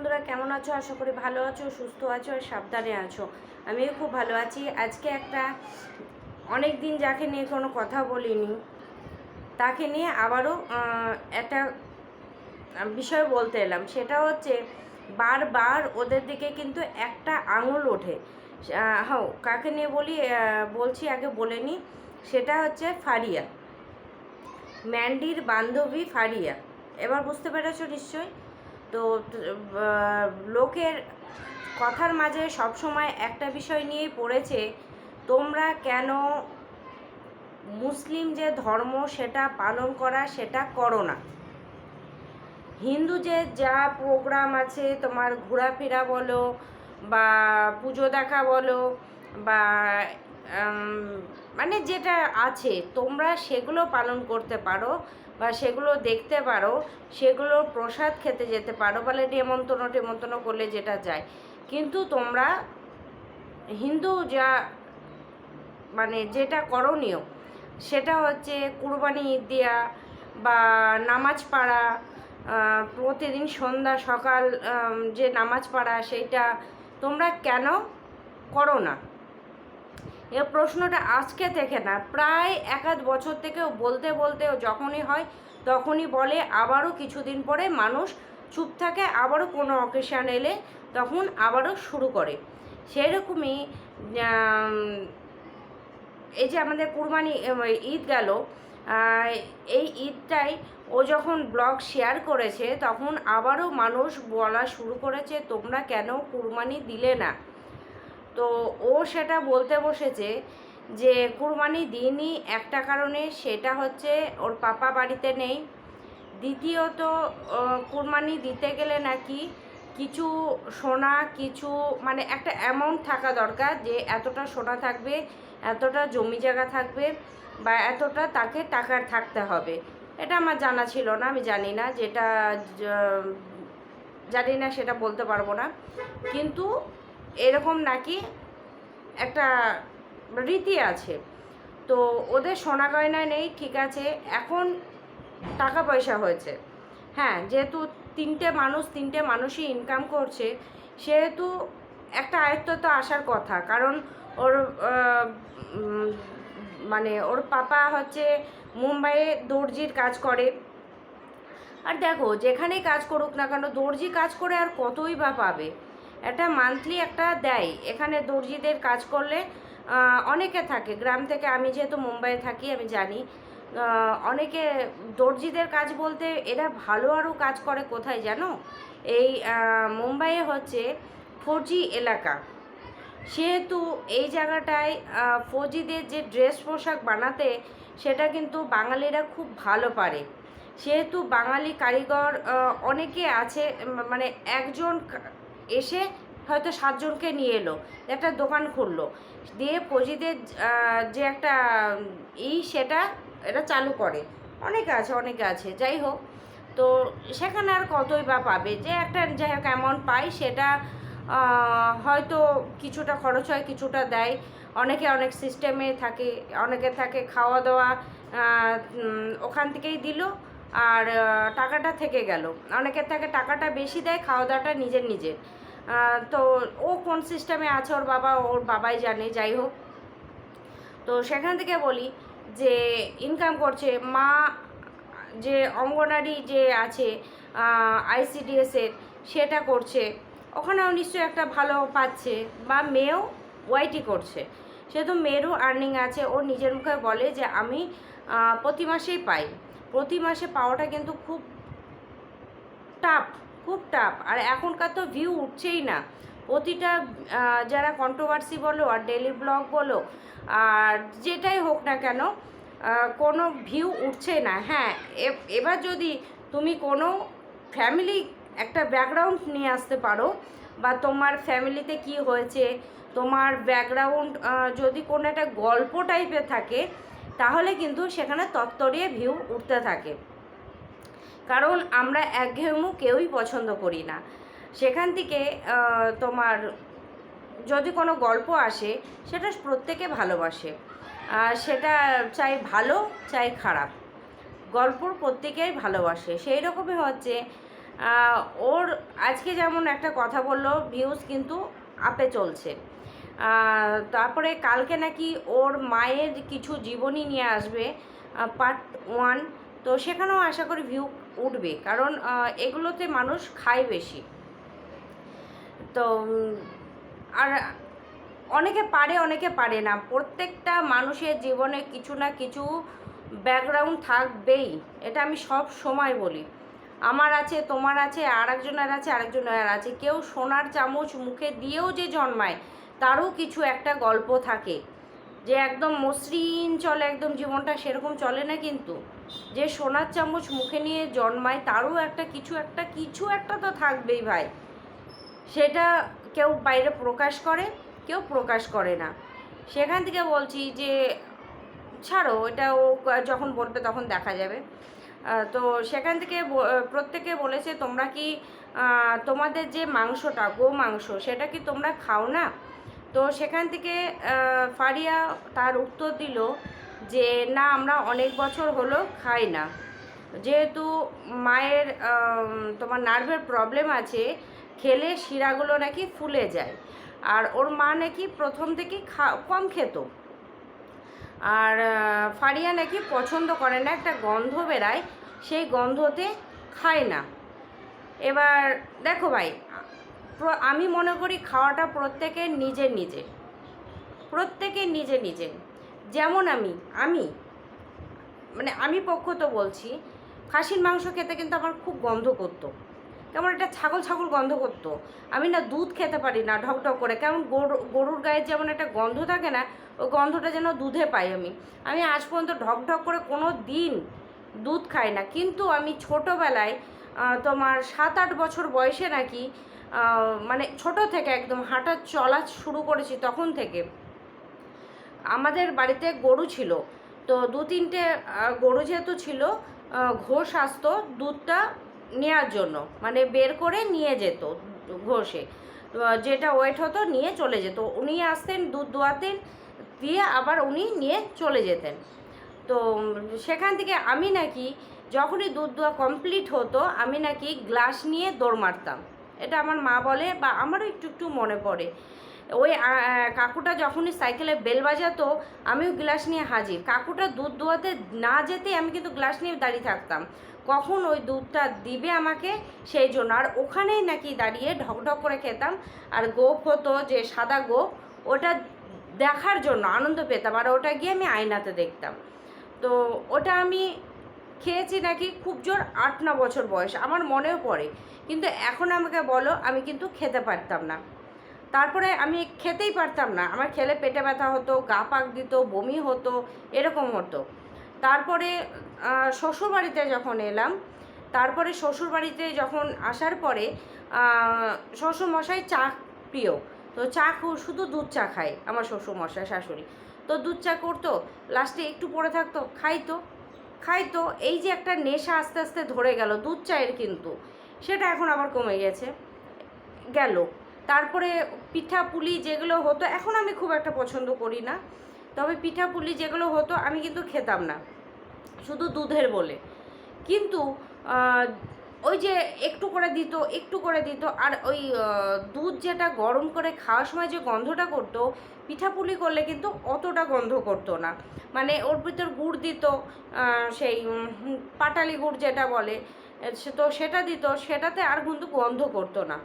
বন্ধুরা, কেমন আছো? আশা করি ভালো আছো, সুস্থ আছো আর সাবধানে আছো। আমিও খুব ভালো আছি। আজকে একটা অনেক দিন যাকে নিয়ে কোনো কথা বলিনি, তাকে নিয়ে আবারও একটা বিষয় বলতে এলাম। সেটা হচ্ছে বারবার ওদের দিকে কিন্তু একটা আঙুল ওঠে। হ্যাঁ কাকে নিয়ে বলি? বলছি, আগে বলে নিই সেটা হচ্ছে ফারিয়া। ম্যান্ডির বান্ধবী ফারিয়া। এবার বুঝতে পেরেছ নিশ্চয়ই? তো লোকের কথার মাঝে সবসময় একটা বিষয় নিয়েই পড়েছে, তোমরা কেন মুসলিম যে ধর্ম সেটা পালন করা, সেটা করো না। হিন্দু যে যা প্রোগ্রাম আছে, তোমার ঘোরাফেরা বলো বা পুজো দেখা বলো বা মানে যেটা আছে, তোমরা সেগুলো পালন করতে পারো। বা সেগুলো দেখতে পারো, সেগুলো প্রসাদ খেতে যেতে পারো, বলে নেমন্তন্ন, টেমন্তন্ন করলে যেটা যায়। কিন্তু তোমরা হিন্দু যা মানে যেটা করণীয়, সেটা হচ্ছে কুরবানি ঈদ দেওয়া বা নামাজ পড়া প্রতিদিন সন্ধ্যা, সকাল যে নামাজ পড়া, সেইটা তোমরা কেন করো না? এ প্রশ্নটা আজকে থেকে না, প্রায় এক আধ বছর থেকেও বলতে বলতে যখনই হয় তখনই বলে, আবারও কিছুদিন পরে মানুষ চুপ থাকে, আবারও কোনো অকেশান এলে তখন আবারও শুরু করে। সেরকমই এই যে আমাদের কুরবানি ঈদ গেল এই ঈদটাই ও যখন ব্লগ শেয়ার করেছে তখন আবারও মানুষ বলা শুরু করেছে, তোমরা কেন কুরবানি দিলে না? তো ও সেটা বলতে বসেছে যে কুরবানি দিনই একটা কারণে সেটা হচ্ছে ওর পাপা বাড়িতে নেই। দ্বিতীয়ত কুরবানি দিতে গেলে নাকি কিছু সোনা, কিছু মানে একটা অ্যামাউন্ট থাকা দরকার যে এতটা সোনা থাকবে, এতটা জমি জায়গা থাকবে বা এতটা তাকে টাকার থাকতে হবে। এটা আমার জানা ছিল না, আমি জানি না যেটা জানি না সেটা বলতে পারব না। কিন্তু এরকম নাকি একটা রীতি আছে। তো ওদের সোনা গয়না নেই, ঠিক আছে, এখন টাকা পয়সা হয়েছে। হ্যাঁ যেহেতু তিনটে মানুষ, তিনটে মানুষই ইনকাম করছে, সেহেতু একটা আয়ত্ত তো আসার কথা। কারণ ওর মানে ওর পাপা হচ্ছে মুম্বাইয়ে দর্জির কাজ করে। আর দেখো, যেখানেই কাজ করুক না কেন, দর্জি কাজ করে আর কতই বা পাবে? একটা মান্থলি একটা দেয়। এখানে দর্জিদের কাজ করলে অনেকে থাকে। গ্রাম থেকে আমি যেহেতু মুম্বাইয়ে থাকি, আমি জানি। অনেকে দর্জিদের কাজ বলতে এরা ভালো আরও কাজ করে কোথায় জানো? এই মুম্বাইয়ে হচ্ছে ফৌজি এলাকা। সেহেতু এই জায়গাটায় ফৌজিদের যে ড্রেস পোশাক বানাতে, সেটা কিন্তু বাঙালিরা খুব ভালো পারে। সেহেতু বাঙালি কারিগর অনেকে আছে মানে একজন এসে হয়তো সাতজনকে নিয়ে এলো একটা দোকান খুললো। দিয়ে ফৌজিদের আহ, যে একটা ই সেটা এটা চালু করে। অনেকে আছে অনেকে আছে যাই হোক। তো সেখানে আর কতই বা পাবে যে একটা যাই হোক অ্যামাউন্ট পাই সেটা হয়তো কিছুটা খরচ হয় কিছুটা দেয়। অনেকে অনেক সিস্টেমে থাকে অনেকে থাকে খাওয়া দাওয়া ওখান থেকেই দিল আর টাকাটা থেকে গেল। অনেকের থাকে টাকাটা বেশি দেয় খাওয়া দাওয়াটা নিজের নিজের। তো ও কোন সিস্টেমে আছে ওর বাবা, ওর বাবাই জানে, যাই হোক। তো সেখান থেকে বলি যে ইনকাম করছে, মা যে অঙ্গনারী যে আছে আইসিডিএসের সেটা করছে। ওখানেও নিশ্চয়ই একটা ভালো পাচ্ছে, বা মেয়েও ওয়াইটি করছে। সেহেতু মেয়েরও আর্নিং আছে ও নিজের মুখে বলে যে আমি প্রতি মাসেই পাই। প্রতি মাসে পাওয়াটা কিন্তু খুব টাফ খুব টাফ আর এখনকার তো ভিউ উঠছেই না। প্রতিটা যারা কন্ট্রোভার্সি বলো আর ডেলি ব্লগ বলো, আর যেটাই হোক না কেন কোনো ভিউ উঠছে না। হ্যাঁ এবার যদি তুমি কোনো ফ্যামিলি একটা ব্যাকগ্রাউন্ড নিয়ে আসতে পারো, বা তোমার ফ্যামিলিতে কি হয়েছে, তোমার ব্যাকগ্রাউন্ড যদি কোনো একটা গল্প টাইপের থাকে, তাহলে কিন্তু সেখানে তত্তরিয়ে ভিউ উঠতে থাকে। কারণ আমরা একঘেয়েমু কেউই পছন্দ করি না। সেখান থেকে তোমার যদি কোনো গল্প আসে, সেটা প্রত্যেকে ভালোবাসে। সেটা চাই ভালো, চাই খারাপ। গল্প প্রত্যেকেই ভালোবাসে। সেই রকমই হচ্ছে ওর আজকে যেমন একটা কথা বলল ভিউজ কিন্তু আপে চলছে। তারপরে কালকে নাকি ওর মায়ের কিছু জীবনী নিয়ে আসবে পার্ট ওয়ান তো সেখানেও আশা করি ভিউ উঠবে। কারণ এগুলোতে মানুষ খায় বেশি। তো আর অনেকে পারে অনেকে পারে না। প্রত্যেকটা মানুষের জীবনে কিছু না কিছু ব্যাকগ্রাউন্ড থাকবেই। এটা আমি সব সময় বলি। আমার আছে, তোমার আছে, আর একজনের আছে আরেকজনের আছে। কেউ সোনার চামচ মুখে দিয়েও যে জন্মায়, তারও কিছু একটা গল্প থাকে। যে একদম মসৃণ চলে, একদম জীবনটা সেরকম চলে না কিন্তু। যে সোনার চামচ মুখে নিয়ে জন্মায়, তারও একটা কিছু একটা কিছু একটা তো থাকবেই ভাই। সেটা কেউ বাইরে প্রকাশ করে, কেউ প্রকাশ করে না। সেখান থেকে বলছি যে, ছাড়ো, এটা ও যখন বলবে তখন দেখা যাবে। তো সেখান থেকে প্রত্যেকে বলেছে, তোমরা কি তোমাদের যে মাংসটা, গো মাংস, সেটা কি তোমরা খাও না? তো সেখান থেকে ফারিয়া তার উত্তর দিল যে না, আমরা অনেক বছর হলো খাই না। যেহেতু মায়ের তোমার নার্ভের প্রবলেম আছে, খেলে শিরাগুলো নাকি ফুলে যায়। আর ওর মা নাকি প্রথম থেকে খা, কম খেত। আর ফারিয়া নাকি পছন্দ করে না, একটা গন্ধ বেরায়, সেই গন্ধতে খায় না। এবার দেখো ভাই আমি মনে করি খাওয়াটা প্রত্যেকের নিজের নিজে প্রত্যেকের নিজে নিজে যেমন আমি আমি মানে আমি পক্ষ তো বলছি, খাসির মাংস খেতে কিন্তু আমার খুব গন্ধ করতো। কেমন একটা ছাগল ছাগল গন্ধ করতো। আমি না দুধ খেতে পারি না, ঢক ঢক করে। কেমন গরু, গরুর গায়ে যেমন একটা গন্ধ থাকে না, ওই গন্ধটা যেন দুধে পাই আমি। আমি আজ পর্যন্ত ঢক ঢক করে কোনো দিন দুধ খাই না। কিন্তু আমি ছোটোবেলায় তোমার সাত আট বছর বয়সে নাকি মানে ছোট থেকে একদম হাঁটা চলা শুরু করেছি তখন থেকে। আমাদের বাড়িতে গরু ছিল। তো দু তিনটে গরু যেহেতু ছিল ঘোষ আসতো দুধটা নেওয়ার জন্য। মানে বের করে নিয়ে যেত ঘোষে। যেটা ওয়েট হতো নিয়ে চলে যেত। উনি আসতেন দুধ দোয়াতেন দিয়ে আবার উনি নিয়ে চলে যেতেন। তো সেখান থেকে আমি নাকি যখনই দুধ দোয়া কমপ্লিট হতো, আমি নাকি গ্লাস নিয়ে দৌড় মারতাম। এটা আমার মা বলে বা আমারও একটু একটু মনে পড়ে। ওই কাকুটা যখনই সাইকেলে বেল বাজাতো, আমিও গ্লাস নিয়ে হাজির। কাকুটা দুধ দোয়াতে না যেতেই আমি কিন্তু গ্লাস নিয়ে দাঁড়িয়ে থাকতাম। কখন ওই দুধটা দিবে আমাকে সেই জন্য। আর ওখানেই নাকি দাঁড়িয়ে ঢকঢক করে খেতাম। আর গোপ হতো যে সাদা গোপ, ওটা দেখার জন্য, আনন্দ পেতাম। আর ওটা গিয়ে আমি আয়নাতে দেখতাম। তো ওটা আমি খেয়েছি নাকি খুব জোর আট, ন বছর বয়স। আমার মনেও পড়ে। কিন্তু এখন আমাকে বলো, আমি কিন্তু খেতে পারতাম না। তারপরে আমি খেতেই পারতাম না। আমার খেলে পেটে ব্যথা হতো, গা পাক দিত, বমি হতো, এরকম হতো। তারপরে শ্বশুরবাড়িতে যখন এলাম, তারপরে শ্বশুরবাড়িতে যখন আসার পরে শ্বশুরমশাই চা প্রিয়। তো চা শুধু দুধ চা খায় আমার শ্বশুরমশাই, শাশুড়ি। তো দুধ চা করতো, লাস্টে একটু পড়ে থাকতো, খাইতো। খাইতো, এই যে একটা নেশা আস্তে আস্তে ধরে গেল, দুধ চায়ের কিন্তু, সেটা এখন আবার কমে গেছে, গেল। তারপরে পিঠা পুলি যেগুলো হতো, এখন আমি খুব একটা পছন্দ করি না। তবে পিঠা পুলি যেগুলো হতো, আমি কিন্তু খেতাম না। শুধু দুধের বলে। কিন্তু ওই যে একটু করে দিত, একটু করে দিত, আর ওই দুধ যেটা গরম করে খাওয়ার সময় যে গন্ধটা করতো, পিঠাপুলি করলে কিন্তু অতটা গন্ধ করতো না। মানে ওর ভিতর গুড় দিত সেই পাটালি গুড় যেটা বলে সে- তো সেটা দিত, সেটাতে আর কিন্তু গন্ধ করতো না।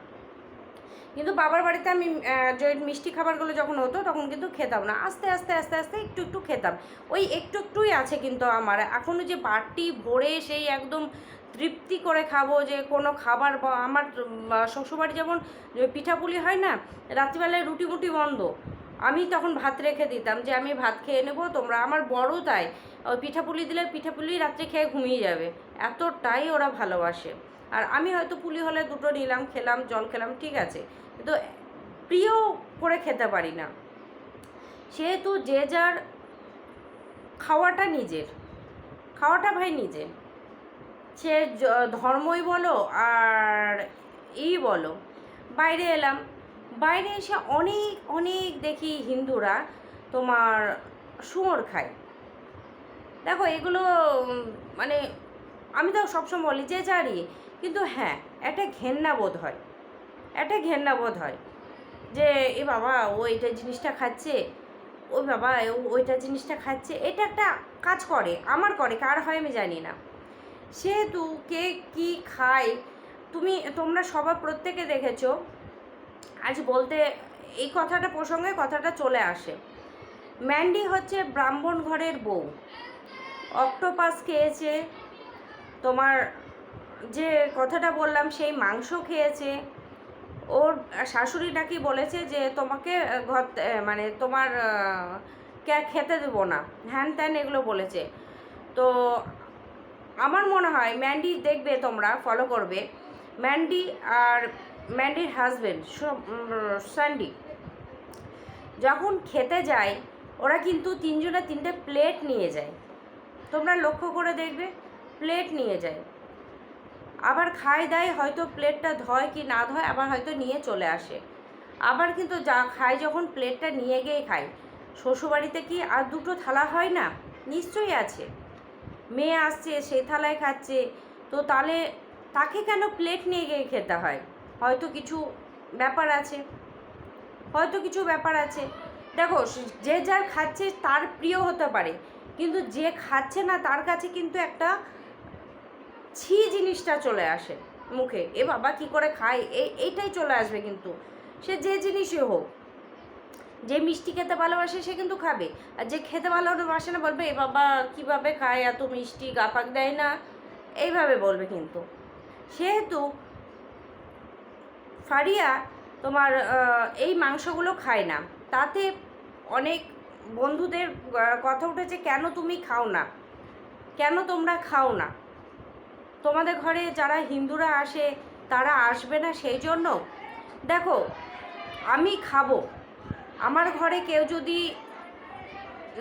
কিন্তু বাবার বাড়িতে আমি যে মিষ্টি খাবারগুলো যখন হতো তখন কিন্তু খেতাম না। আস্তে আস্তে আস্তে আস্তে একটু একটু খেতাম। ওই একটু, একটুই আছে কিন্তু আমার। এখনও যে বাটি ভরে সেই একদম তৃপ্তি করে খাব যে কোনো খাবার বা- আমার শ্বশুরবাড়ি যেমন পিঠাপুলি হয় না, রাত্রিবেলায় রুটি মুটি বন্ধ। আমি তখন ভাত রেখে দিতাম যে আমি ভাত খেয়ে নেব, তোমরা আমার বড় তাই। ওই পিঠাপুলি দিলে পিঠাপুলি রাত্রে খেয়ে ঘুমিয়ে যাবে। এতটাই ওরা ভালোবাসে। আর আমি হয়তো পুলি হলে দুটো নিলাম, খেলাম, জল খেলাম, ঠিক আছে। কিন্তু প্রিয় করে খেতে পারি না। সেহেতু যে যার খাওয়াটা নিজের, খাওয়াটা ভাই নিজের। সে ধর্মই বলো আর ই বলো। বাইরে এলাম, বাইরে এসে অনেক অনেক দেখি হিন্দুরা তোমার শুয়োর খায়। দেখো এগুলো মানে আমি তো সবসময় বলি যে যারই কিন্তু হ্যাঁ একটা ঘেন্না বোধ হয়। একটা ঘেন্না বোধ হয় যে, এ বাবা, ও এইটা জিনিসটা খাচ্ছে, ও বাবা, ও ওইটা জিনিসটা খাচ্ছে। এটা একটা কাজ করে, আমার করে, কার হয় আমি জানি না। সেহেতু কে কি খায়, তুমি, তোমরা সবার প্রত্যেকে দেখেছ, আজ বলতে এই কথাটা প্রসঙ্গে কথাটা চলে আসে। ম্যান্ডি হচ্ছে ব্রাহ্মণ ঘরের বউ। অক্টোপাস খেয়েছে তোমার যে কথাটা বললাম, সেই মাংস খেয়েছে। ওর শাশুড়ি নাকি বলেছে যে, তোমাকে ঘর মানে তোমার কে খেতে দেবো না। হ্যান ত্যান এগুলো বলেছে। তো আমার মনে হয় ম্যান্ডি দেখবে তোমরা ফলো করবে। ম্যান্ডি আর ম্যান্ডির হাজবেন্ড স্যান্ডি যখন খেতে যায়, ওরা কিন্তু তিনজনে তিনটে প্লেট নিয়ে যায়। তোমরা লক্ষ্য করে দেখবে প্লেট নিয়ে যায়। আবার খায় দায় হয়তো প্লেটটা ধয় কি না ধয় আবার হয়তো নিয়ে চলে আসে। আবার কিন্তু যা খায় যখন প্লেটটা নিয়ে গিয়ে খায়। শ্বশুরবাড়িতে কি আর দুটো থালা হয় না? নিশ্চয়ই আছে। মেয়ে আসছে সেই থালায় খাচ্ছে। তো তাহলে তাকে কেন প্লেট নিয়ে গিয়ে খেতে হয়? হয়তো কিছু ব্যাপার আছে। হয়তো কিছু ব্যাপার আছে। দেখো, যে যার খাচ্ছে তার প্রিয় হতে পারে। কিন্তু যে খাচ্ছে না তার কাছে কিন্তু একটা ছি জিনিসটা চলে আসে মুখে। এ বাবা কি করে খায়? এই এইটাই চলে আসবে কিন্তু। সে যে জিনিসই হোক, যে মিষ্টি খেতে ভালোবাসে সে কিন্তু খাবে। আর যে খেতে ভালোবাসে না, বলবে, এ বাবা কীভাবে খায়? এত মিষ্টি গাপাক দেয় না। এইভাবে বলবে কিন্তু। সেহেতু ফারিয়া তোমার এই মাংসগুলো খায় না। তাতে অনেক বন্ধুদের কথা উঠেছে, কেন তুমি খাও না? কেন তোমরা খাও না? তোমাদের ঘরে যারা হিন্দুরা আসে, তারা আসবে না সেই জন্য? দেখো, আমি খাব। আমার ঘরে কেউ যদি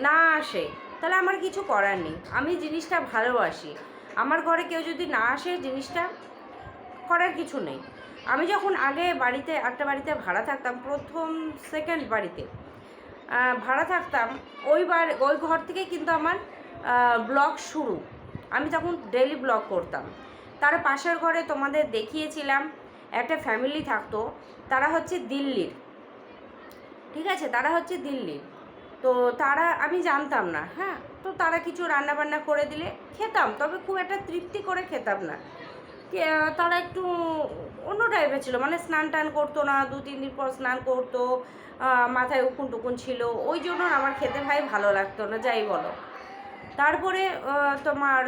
না আসে, তাহলে আমার কিছু করার নেই। আমি জিনিসটা ভালোবাসি। আমার ঘরে কেউ যদি না আসে, জিনিসটা করার কিছু নেই। আমি যখন আগে বাড়িতে, একটা বাড়িতে ভাড়া থাকতাম, প্রথম সেকেন্ড বাড়িতে ভাড়া থাকতাম ওই বার ওই ঘর থেকে কিন্তু আমার ব্লগ শুরু। আমি তখন ডেলি ব্লগ করতাম। তার পাশের ঘরে তোমাদের দেখিয়েছিলাম, একটা ফ্যামিলি থাকতো, তারা হচ্ছে দিল্লির। ঠিক আছে? তারা হচ্ছে দিল্লির। তো তারা, আমি জানতাম না হ্যাঁ? তো তারা কিছু রান্না বান্না করে দিলে খেতাম, তবে খুব একটা তৃপ্তি করে খেতাম না। তারা একটু অন্য টাইপের ছিল মানে স্নান টান করতো না, দু, তিন দিন পর স্নান করতো মাথায় উকুন টুকুন ছিল, ওই জন্য আমার খেতে ভাই ভালো লাগতো না, যাই বলো। তারপরে তোমার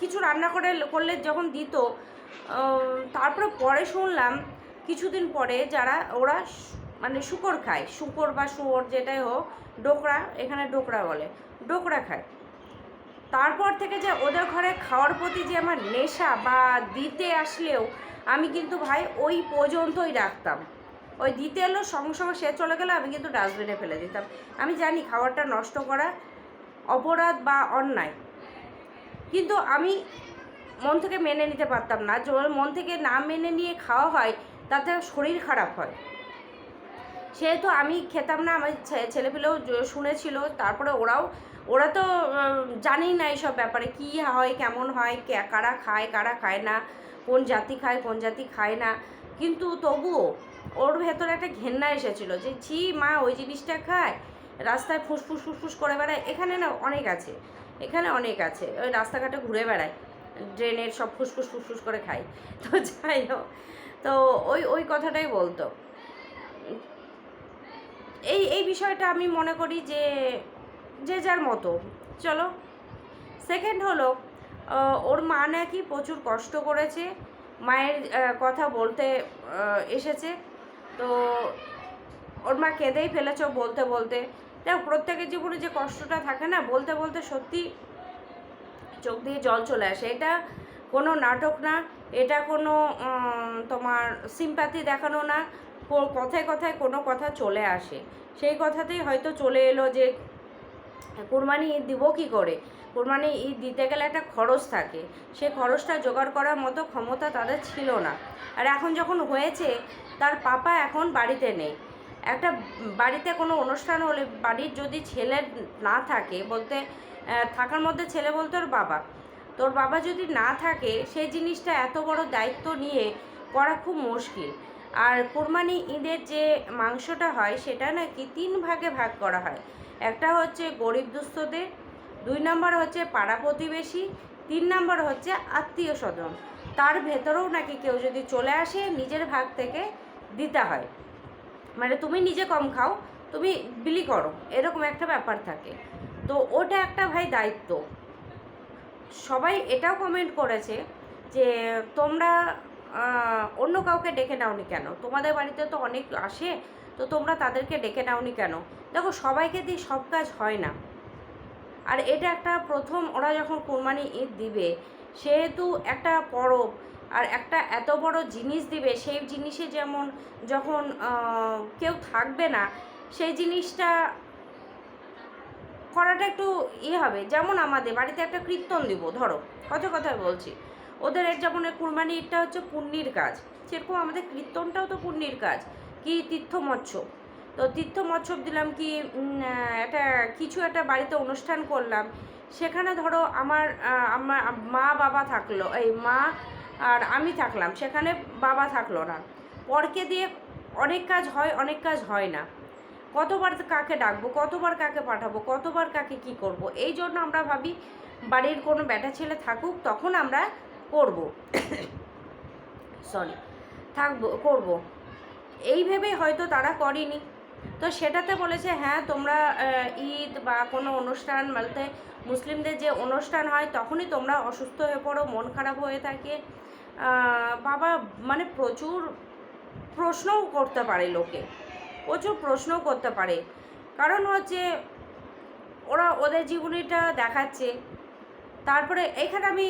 কিছু রান্না করে করলে যখন দিত তারপরে পরে শুনলাম, কিছুদিন পরে যারা, ওরা মানে শুকর খায়, শুকর বা শুয়োর যেটাই হোক, ডোকরা, এখানে ডোকরা বলে, ডোকরা খায়। তারপর থেকে যে ওদের ঘরে খাওয়ার প্রতি যে আমার নেশা বা দিতে আসলেও আমি কিন্তু ভাই ওই পর্যন্তই রাখতাম। ওই দিতে এলো, সঙ্গে সঙ্গে সে চলে গেলে, আমি কিন্তু ডাস্টবিনে ফেলে দিতাম। আমি জানি খাবারটা নষ্ট করা অপরাধ বা অন্যায়। কিন্তু আমি মন থেকে মেনে নিতে পারতাম না। মন থেকে না মেনে নিয়ে খাওয়া হয়, তাতে শরীর খারাপ হয়। সেহেতু আমি খেতাম না, আমার ছেলেপিলেও শুনেছিল, তারপরে ওরাও, ওরা তো জানেই না এইসব ব্যাপারে, কী হয়, কেমন হয় কারা খায় কারা খায় না, কোন জাতি খায়, কোন জাতি খায় না। কিন্তু তবুও ওর ভেতরে একটা ঘেন্না এসেছিল যে, ছি, মা, ওই জিনিসটা খায়। রাস্তায় ফুসফুস ফুসফুস করে বেড়ায়। এখানে না অনেক আছে। এখানে অনেক আছে। ওই রাস্তাঘাটে ঘুরে বেড়ায়। ড্রেনের সব ফুসফুস ফুসফুস করে খায়। তো যাই হোক, তো ওই ওই কথাটাই বলতো। এই এই বিষয়টা আমি মনে করি যে যে যার মতো। চলো। সেকেন্ড হলো ওর মা নাকি প্রচুর কষ্ট করেছে। মায়ের কথা বলতে এসেছে। তো ওর মা কেঁদেই ফেলেছ বলতে বলতে। দেখো, প্রত্যেকের জীবনে যে কষ্টটা থাকে না, বলতে বলতে সত্যি চোখ দিয়ে জল চলে আসে। এটা কোনো নাটক না, এটা কোনো তোমার সিম্প্যাথি দেখানো না কথায় কথায় কোনো কথা চলে আসে। সেই কথাতেই হয়তো চলে এলো যে কোরবানি ঈদ দিব কী করে? কোরবানি ঈদ দিতে গেলে একটা খরচ থাকে। সে খরচটা জোগাড় করার মতো ক্ষমতা তাদের ছিল না। আর এখন যখন হয়েছে, তার পাপা এখন বাড়িতে নেই। একটা বাড়িতে কোনো অনুষ্ঠান হলে বাড়ির যদি ছেলে না থাকে, বলতে থাকার মধ্যে ছেলে বলতে ওর বাবা। তোর বাবা যদি না থাকে, সেই জিনিসটা এত বড় দায়িত্ব নিয়ে করা খুব মুশকিল। আর কোরবানি ঈদের যে মাংসটা হয়, সেটা নাকি তিন ভাগে ভাগ করা হয়। একটা হচ্ছে গরিব দুস্থদের, দুই নম্বর হচ্ছে পাড়া প্রতিবেশী, তিন নম্বর হচ্ছে আত্মীয় স্বজন। তার ভেতরেও নাকি কেউ যদি চলে আসে, নিজের ভাগ থেকে দিতে হয়। মানে তুমি নিজে কম খাও, তুমি বিলি করো, এরকম একটা ব্যাপার থাকে। তো ওটা একটা ভাই দায়িত্ব। সবাই এটাও কমেন্ট করেছে যে, তোমরা অন্য কাউকে ডেকে নাওনি কেন? তোমাদের বাড়িতে তো অনেক আসে তো তোমরা তাদেরকে ডেকে নাওনি কেন? দেখো, সবাইকে দিয়ে সব কাজ হয় না। আর এটা একটা প্রথম, ওরা যখন কোরবানি ঈদ দিবে, সেহেতু একটা পরব আর একটা এত বড় জিনিস দিবে, সেই জিনিসে যেমন যখন কেউ থাকবে না, সেই জিনিসটা করাটা একটু ইয়ে হবে। যেমন আমাদের বাড়িতে একটা কীর্তন দিব, ধরো কত কথা বলছি। ওদের যেমন কুরবানি ঈদটা হচ্ছে পুণ্যির কাজ। সেরকম আমাদের কীর্তনটাও তো পুণ্যির কাজ। কি তীর্থ মৎস্য তো তীর্থ মৎস্য দিলাম কি একটা কিছু একটা বাড়িতে অনুষ্ঠান করলাম। সেখানে ধরো আমার আমার মা বাবা থাকল, এই মা আর আমি থাকলাম, সেখানে বাবা থাকল না। পরকে দিয়ে অনেক কাজ হয়, অনেক কাজ হয় না। কতবার কাকে ডাকবো, কতবার কাকে পাঠাবো, কতবার কাকে কি করব, এই জন্য আমরা ভাবি বাড়ির কোনো ব্যাটা ছেলে থাকুক, তখন আমরা করব। সরি থাকব, করব। এই ভেবে হয়তো তারা করেনি। তো সেটাতে বলেছে হ্যাঁ তোমরা ঈদ বা কোনো অনুষ্ঠান বলতে মুসলিমদের যে অনুষ্ঠান হয়, তখনই তোমরা অসুস্থ হয়ে পড়ো, মন খারাপ হয়ে থাকে। বাবা মানে প্রচুর প্রশ্নও করতে পারে লোকে। প্রচুর প্রশ্নও করতে পারে। কারণ হচ্ছে, ওরা ওদের জীবনীটা দেখাচ্ছে। তারপরে এখানে আমি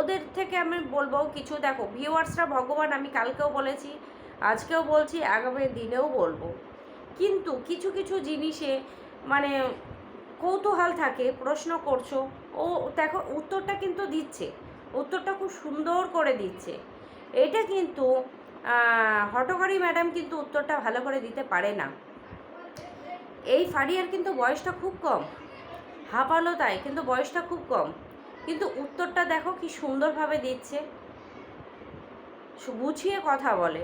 ওদের থেকে আমি বলব কিছু। দেখো ভিউয়ার্সরা ভগবান, আমি কালকেও বলেছি আজকেও বলছি, আগামী দিনেও বলব। কিন্তু কিছু কিছু জিনিসে মানে কৌতূহল থাকে, প্রশ্ন করছ, ও দেখো, উত্তরটা কিন্তু দিচ্ছে, উত্তরটা খুব সুন্দর করে দিচ্ছে। এটা কিন্তু হটকারী ম্যাডাম কিন্তু উত্তরটা ভালো করে দিতে পারে না। এই ফারিয়ার কিন্তু বয়সটা খুব কম, হাঁপালো তাই, কিন্তু বয়সটা খুব কম। কিন্তু উত্তরটা দেখো কি সুন্দরভাবে দিচ্ছে গুছিয়ে কথা বলে।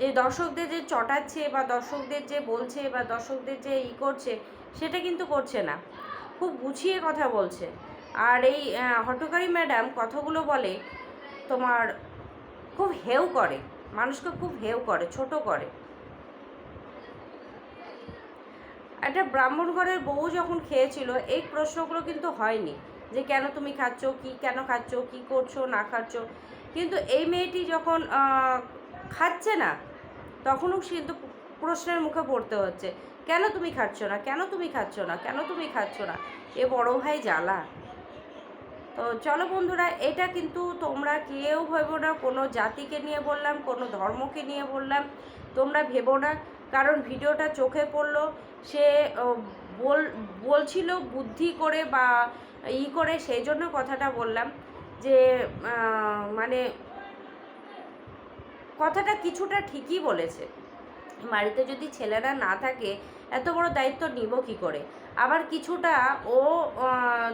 যে দর্শকদের যে চটাচ্ছে বা দর্শকদের যে বলছে বা দর্শকদের যে ই করছে, সেটা কিন্তু করছে না। খুব গুছিয়ে কথা বলছে। আর এই হটকারী ম্যাডাম কথাগুলো বলে, তোমার খুব হেউ করে। মানুষকে খুব হেউ করে, ছোট করে। একটা ব্রাহ্মণ ঘরের বউ যখন খেয়েছিল, এই প্রশ্নগুলো কিন্তু হয়নি যে কেন তুমি খাচ্ছ, কি কেন খাচ্ছ, কি করছ, না খাচ্ছ। কিন্তু এই মেয়েটি যখন খাচ্ছে না, তখনও কিন্তু প্রশ্নের মুখে পড়তে হচ্ছে, কেন তুমি খাচ্ছ না, কেন তুমি খাচ্ছ না, কেন তুমি খাচ্ছ না? এ বড় ভাই জ্বালা। তো চলো বন্ধুরা, এটা কিন্তু তোমরা কেউ ভেবো না, কোনো জাতিকে নিয়ে বললাম, কোনো ধর্মকে নিয়ে বললাম, তোমরা ভেবো না। কারণ ভিডিওটা চোখে পড়ল, সে বল, বলছিল বুদ্ধি করে বা ই করে, সেই জন্য কথাটা বললাম যে মানে কথাটা কিছুটা ঠিকই বলেছে। বাড়িতে যদি ছেলেরা না থাকে, এত বড় দায়িত্ব নিব কি করে? আবার কিছুটা ও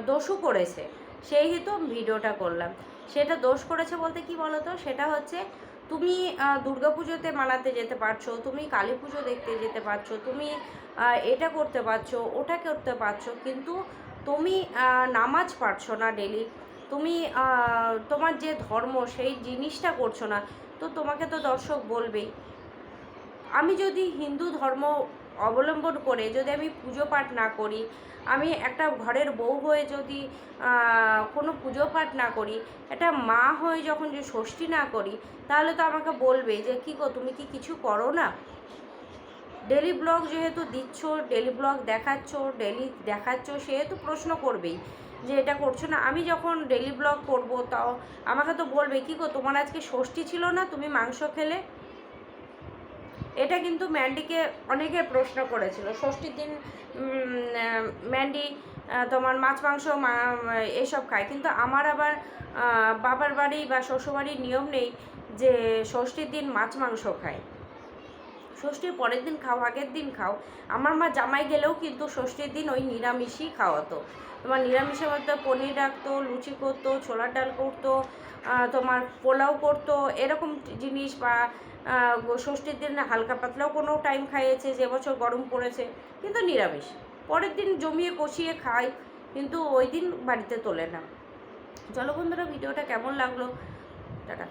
দোষও করেছে। সেই হেতু ভিডিওটা করলাম। সেটা দোষ করেছে বলতে কি বলো তো সেটা হচ্ছে তুমি পুজোতে মানাতে যেতে পারছ, তুমি কালী পুজো দেখতে যেতে পারছ, তুমি এটা করতে পারছ, ওটা করতে পারছ, কিন্তু তুমি নামাজ পারছ না ডেলি তুমি তোমার যে ধর্ম সেই জিনিসটা করছ না, তো তোমাকে তো দর্শক বলবেই। আমি যদি হিন্দু ধর্ম অবলম্বন করে যদি আমি পুজো পাঠ না করি, আমি একটা ঘরের বউ হয়ে যদি কোনো পুজো পাঠ না করি, একটা মা হয়ে যখন যে ষষ্ঠী না করি, তাহলে তো আমাকে বলবে যে, কী গো, তুমি কি কিছু করো না? ডেলি ব্লগ যেহেতু দিচ্ছ, ডেলি ব্লগ দেখাচ্ছ, ডেলি দেখাচ্ছ সেহেতু প্রশ্ন করবেই। যে এটা করছ না, আমি যখন ডেলি ব্লগ করব তাও আমাকে তো বলবে, কী গো, তোমার আজকে ষষ্ঠী ছিল না? তুমি মাংস খেলে? এটা কিন্তু ম্যান্ডিকে অনেকে প্রশ্ন করেছিল। ষষ্ঠীর দিন ম্যান্ডি তোমার মাছ, মাংস এসব খায়। কিন্তু আমার আবার বাবার বাড়ি বা শ্বশুরবাড়ির নিয়ম নেই যে ষষ্ঠীর দিন মাছ, মাংস খায়। ষষ্ঠীর পরের দিন খাও, আগের দিন খাও। আমার মা জামাই গেলেও কিন্তু ষষ্ঠীর দিন ওই নিরামিষই খাওয়াতো। তোমার নিরামিষের মধ্যে পনির রাখতো, লুচি করতো ছোলার ডাল করতো তোমার পোলাও করতো, এরকম জিনিস বা ষষ্ঠীর দিন হালকা পাতলাও কোনো টাইম খাইয়েছে, যে বছর গরম পড়েছে, কিন্তু নিরামিষ। পরের দিন জমিয়ে কষিয়ে খায় কিন্তু ওই দিন বাড়িতে তোলে না। চলো বন্ধুরা, ভিডিওটা কেমন লাগল? টাটা।